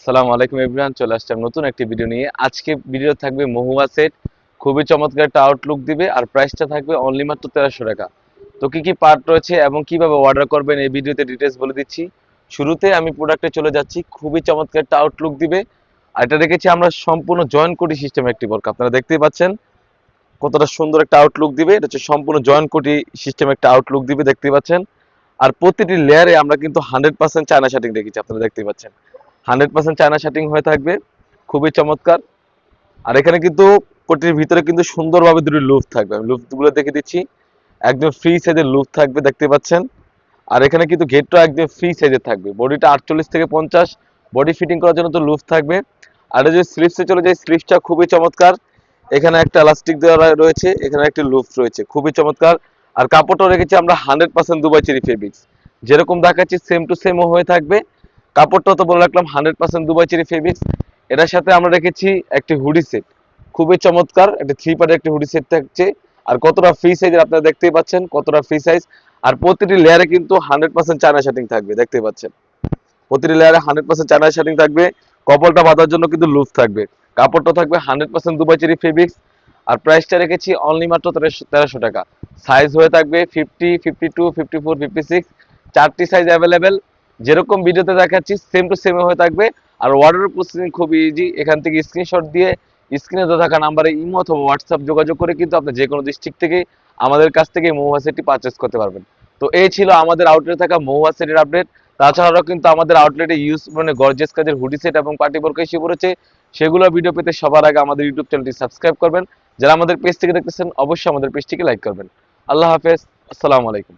আসসালামু আলাইকুম এভরিওয়ান, চলে আসলাম নতুন একটি ভিডিও নিয়ে। আজকে ভিডিও থাকবে মহুয়া সেট খুবই চমৎকার একটা আউটলুক দিবে, আর প্রাইসটা থাকবে অনলি মাত্র তেরোশো টাকা। তো কি কি পার্ট রয়েছে এবং কীভাবে অর্ডার করবেন এই ভিডিওতে ডিটেলস বলে দিচ্ছি। শুরুতে আমি প্রোডাক্টে চলে যাচ্ছি, খুবই চমৎকার একটা আউটলুক দিবে। আর এটা রেখেছি আমরা সম্পূর্ণ জয়েন্ট কোটি সিস্টেম একটি বর্ক আপনারা দেখতেই পাচ্ছেন। কতটা সুন্দর একটা আউটলুক দিবে, এটা হচ্ছে সম্পূর্ণ জয়েন্ট কোটি সিস্টেম একটা আউটলুক দিবে, দেখতেই পাচ্ছেন। আর প্রতিটি লেয়ারে আমরা কিন্তু হান্ড্রেড পার্সেন্ট চায়না শার্টিং রেখেছি আপনারা দেখতেই পাচ্ছেন। হান্ড্রেড পার্সেন্ট চায়না শার্টিং হয়ে থাকবে। খুবই চমৎকার। আর এখানে কিন্তু কোটির ভিতরে কিন্তু সুন্দরভাবে দুটি লুফ থাকবে। আমি লুফগুলো দেখে দিচ্ছি। একদম ফ্রি সাইজের লুফ থাকবে, দেখতে পাচ্ছেন। আর এখানে কিন্তু গেটটা একদম ফ্রি সাইজের থাকবে। বডিটা আটচল্লিশ থেকে পঞ্চাশ। বডি ফিটিং করার জন্য তো লুফ থাকবে। আর এই যে স্লিপসে চলে যায় স্লিপসটা খুবই চমৎকার। এখানে একটা এলাস্টিক দেওয়া রয়েছে, এখানে একটি লুফ রয়েছে, খুবই চমৎকার। আর কাপড়টা রেখেছি আমরা hundred percent Dubai cherry fabrics যেরকম দেখাচ্ছি সেম টু সেমও হয়ে থাকবে। কাপড়টা তো বলে রাখলাম hundred percent Dubai cherry fabrics এটার সাথে আমরা রেখেছি একটি হুডি সেট খুবই চমৎকার, একটা থ্রি পার্টের একটি হুডি সেট থাকছে। আর কতটা ফ্রি সাইজ আপনারা দেখতেই পাচ্ছেন, কতটা ফ্রি সাইজ আর প্রতিটি লেয়ারে কিন্তু হান্ড্রেড পার্সেন্ট চায়না শার্টিং থাকবে, দেখতেই পাচ্ছেন। প্রতিটি লেয়ারে হান্ড্রেড পার্সেন্ট চায়না শার্টিং থাকবে। কপালটা বাঁধার জন্য কিন্তু লুজ থাকবে। কাপড়টা থাকবে hundred percent Dubai cherry fabrics আর প্রাইসটা রেখেছি অনলি মাত্র তেরোশো টাকা। সাইজ হয়ে থাকবে fifty fifty two fifty four fifty six চারটি সাইজ অ্যাভেলেবেল যেরকম ভিডিওতে দেখাচ্ছি সেম টু সেম হয়ে থাকবে। আর অর্ডার প্রসেসিং খুবই ইজি এখান থেকে স্ক্রিনশট দিয়ে স্ক্রিনে তো থাকা নাম্বারে ইমো অথবা হোয়াটসঅ্যাপ যোগাযোগ করে কিন্তু আপনি যে কোনো ডিস্ট্রিক্ট থেকে আমাদের কাছ থেকে মহুয়া সেটটি পারচেস করতে পারবেন। তো এই ছিল আমাদের আউটলেটে থাকা মহুয়া সেটের আপডেট তাছাড়াও কিন্তু আমাদের আউটলেটে ইউজ মানে গর্জেস কাজের হুডি সেট এবং পার্টি বর্ক এসে পড়েছে সেগুলো ভিডিও পেতে সবার আগে আমাদের ইউটিউব চ্যানেলটি সাবস্ক্রাইব করবেন। যারা আমাদের পেজ থেকে দেখতেছেন, অবশ্যই আমাদের পেজটিকে লাইক করবেন। আল্লাহ হাফেজ। আসসালামু আলাইকুম।